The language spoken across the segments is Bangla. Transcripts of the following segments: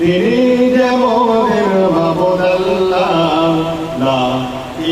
তিনি যেমন বাবুদাল্লাহ লা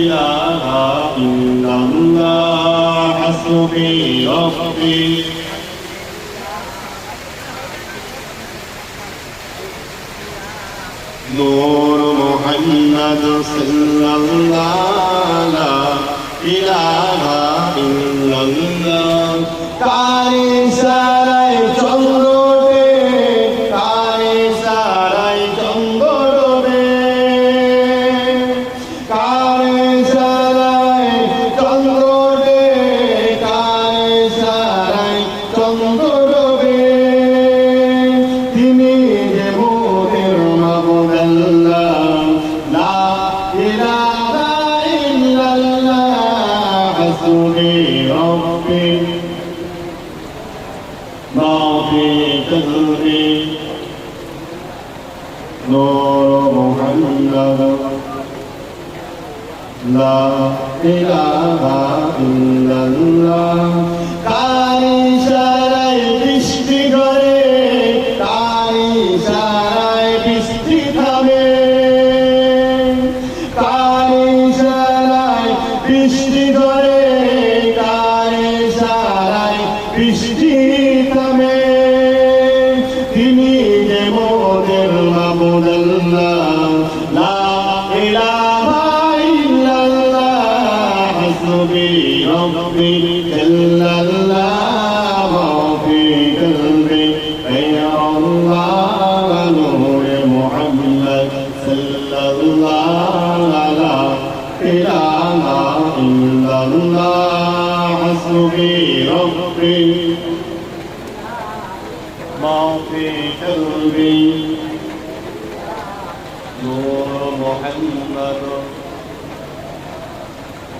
ইলাহা ইল্লাল্লাহ। হাসবি রব্বি। নূর মুহাম্মদ সাল্লাল্লাহু লা ইলাহা ইল্লাল্লাহ। حسن ربي ضعف قدري نور محمد لا إله إلا الله كان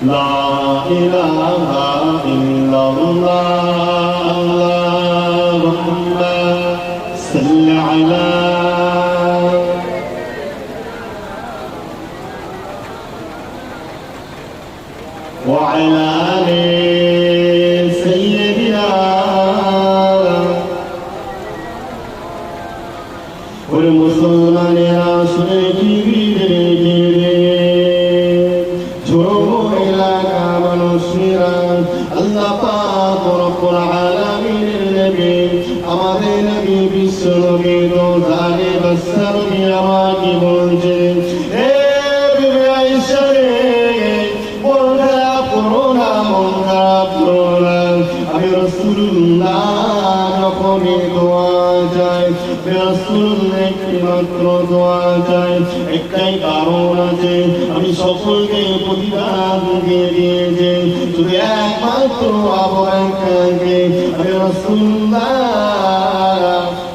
لا إله إلا الله সকলকে প্রতিদান দিয়ে দিয়েছে। শুধু একমাত্র আবহাওয়াকে আমি রাসূলুল্লাহ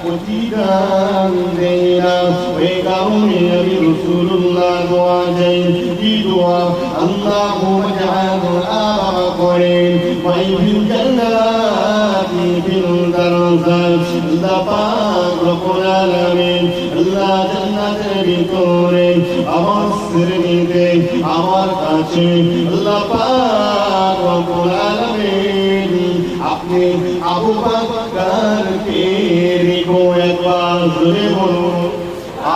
প্রতিদান দেই না। ওই কারণে আমি রাসূলুল্লাহ দোয়া চাই। কি দোয়া? আবা করেন। মাই ফিল জান্নাতি আল্লাহ আল্লাহ জান্নাতের ভিতরে আমার আমার কাছে। আল্লাহ আপনি আবু বকরকে একবার জোরে বলুন,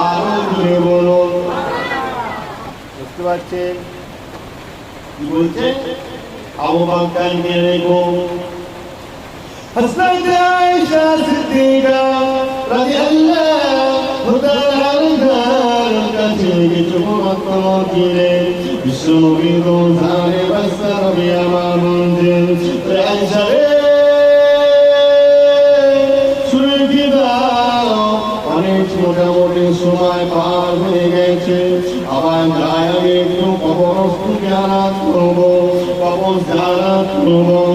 আরও জোরে বলুন। বুঝতে পারছেন? কি বলছে আবু বকরকে রিকো হাসনাতে আয়েশা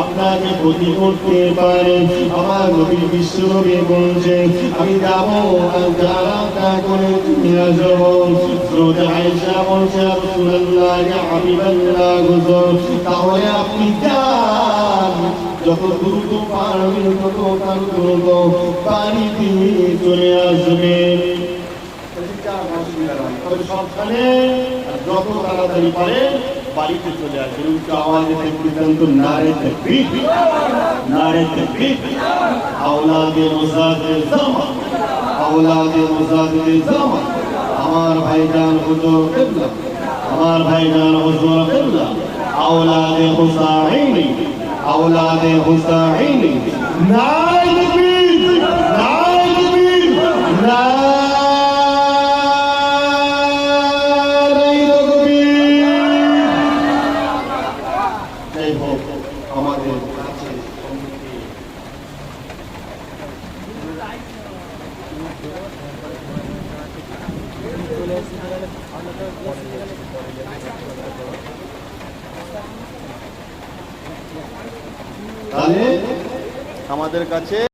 আপনাকে ক্ষতি করতে পারে। আমার নবী বিশ্বনবী বলছে, আমি যাব যারা করে তুমি আসব বলছে তাহলে আপনি যত দ্রুত পারবেন তত দ্রুত বাড়িতে চলে আসবে সবখানে যত তাড়াতাড়ি পারে বাড়িতে চলে আসবে উচ্চ আওয়াজে পর্যন্ত নারে তকবীর আওলাদে মুসাফির জামান, আওলাদে মুসাফির জামান। আমার ভাইজান হুজুর কিবলা, আমার ভাইজান হুজুর কিবলা। আওলাদে হুসাইনি আওলাদে হুসাইনি। নারে তাহলে আমাদের কাছে